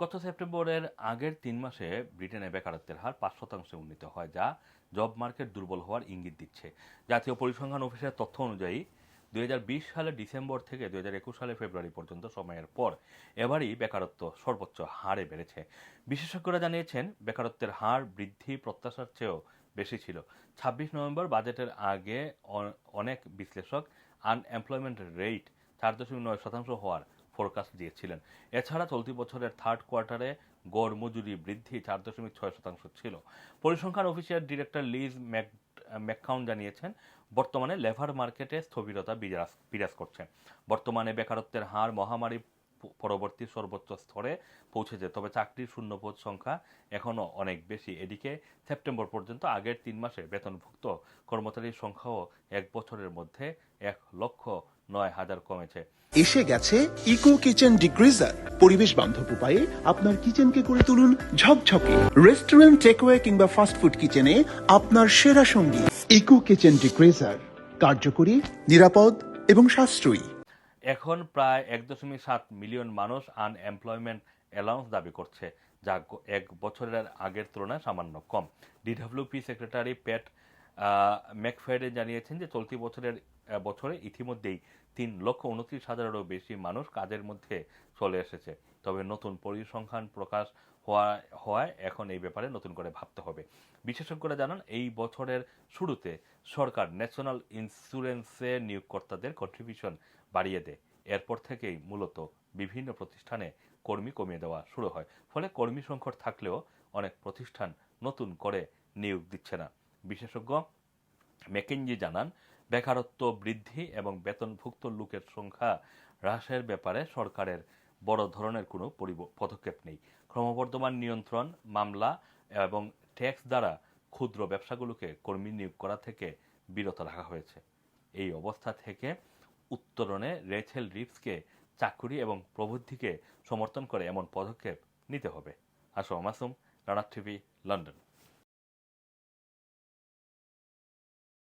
গত সেপ্টেম্বরের আগের তিন মাসে ব্রিটেনে বেকারত্বের হার পাঁচ শতাংশে উন্নীত হয়, যা জব মার্কেট দুর্বল হওয়ার ইঙ্গিত দিচ্ছে। জাতীয় পরিসংখ্যান অফিসের তথ্য অনুযায়ী, দুই সালের ডিসেম্বর থেকে দু হাজার একুশ সালে ফেব্রুয়ারি পর্যন্ত সময়ের পর এবারই বেকারত্ব সর্বোচ্চ হারে বেড়েছে। বিশেষজ্ঞরা জানিয়েছেন, বেকারত্বের হার বৃদ্ধি প্রত্যাশার চেয়েও বেশি ছিল। ছাব্বিশ নভেম্বর বাজেটের আগে অনেক বিশ্লেষক আনএমপ্লয়মেন্ট রেট চার দশমিক নয় শতাংশ হওয়ার ফোরকাস্ট দিয়েছিলেন। এছাড়া চলতি বছরের থার্ড কোয়ার্টারে গড় মজুরি বৃদ্ধি চার দশমিক ছয় শতাংশ ছিল। পরিসংখ্যান অফিসের ডিরেক্টর লিজ ম্যাক ম্যাককাউন জানিয়েছেন, বর্তমানে লেভার মার্কেটে স্থবিরতা বিরাজ বিরাজ করছে। বর্তমানে বেকারত্বের হার মহামারী পরবর্তী সর্বোচ্চ স্তরে পৌঁছেছে, তবে চাকরির শূন্যপদ সংখ্যা এখনও অনেক বেশি। এদিকে সেপ্টেম্বর পর্যন্ত আগের তিন মাসে বেতনভুক্ত কর্মচারীর সংখ্যাও এক বছরের মধ্যে এক লক্ষ নয় হাজার কমেছে। এসে গেছে ইকো কিচেন ডিগ্রিজার পরিবেশ বান্ধব উপায়ে আপনার কিচেনকে করে তুলুন ঝকঝকে। রেস্টুরেন্ট টেকওয়ে কিংবা ফাস্টফুড কিচেনে আপনার সেরা সঙ্গী। ইকো কিচেন ডিগ্রিজার কার্যকরী নিরাপদ এবং সাশ্রয়ী। এখন প্রায় এক দশমিক সাত মিলিয়ন মানুষ আনএমপ্লয়মেন্ট অ্যালাউন্স দাবি করছে যা এক বছরের আগের তুলনায় সামান্য কম। ডিডব্লিউপি সেক্রেটারি প্যাট ম্যাকফেডে জানিয়েছেন যে চলতি বছরের বছরে ইতিমধ্যেই তিন লক্ষ উনত্রিশ হাজারেরও বেশি মানুষ কাজের মধ্যে চলে এসেছে। তবে নতুন পরিসংখ্যান প্রকাশ হওয়া, হওয়ায় এখন এই ব্যাপারে নতুন করে ভাবতে হবে। বিশেষজ্ঞরা জানান, এই বছরের শুরুতে সরকার ন্যাশনাল ইন্স্যুরেন্সে নিয়োগকর্তাদের কন্ট্রিবিউশন বাড়িয়ে দেয়। এরপর থেকেই মূলত বিভিন্ন প্রতিষ্ঠানে কর্মী কমিয়ে দেওয়া শুরু হয়। ফলে কর্মী সংকট থাকলেও অনেক প্রতিষ্ঠান নতুন করে নিয়োগ দিচ্ছে না। বিশেষজ্ঞ মেকেনজি জানান, বেকারত্ব বৃদ্ধি এবং বেতনভুক্ত লোকের সংখ্যা হ্রাসের ব্যাপারে সরকারের বড় ধরনের কোনো পদক্ষেপ নেই। ক্রমবর্ধমান নিয়ন্ত্রণ, মামলা এবং ট্যাক্স দ্বারা ক্ষুদ্র ব্যবসাগুলোকে কর্মী নিয়োগ করা থেকে বিরত রাখা হয়েছে। এই অবস্থা থেকে উত্তরণে রেচেল রিপসকে চাকুরি এবং প্রবৃদ্ধিকে সমর্থন করে এমন পদক্ষেপ নিতে হবে। আসো মাসুম, রানা টিভি, লন্ডন।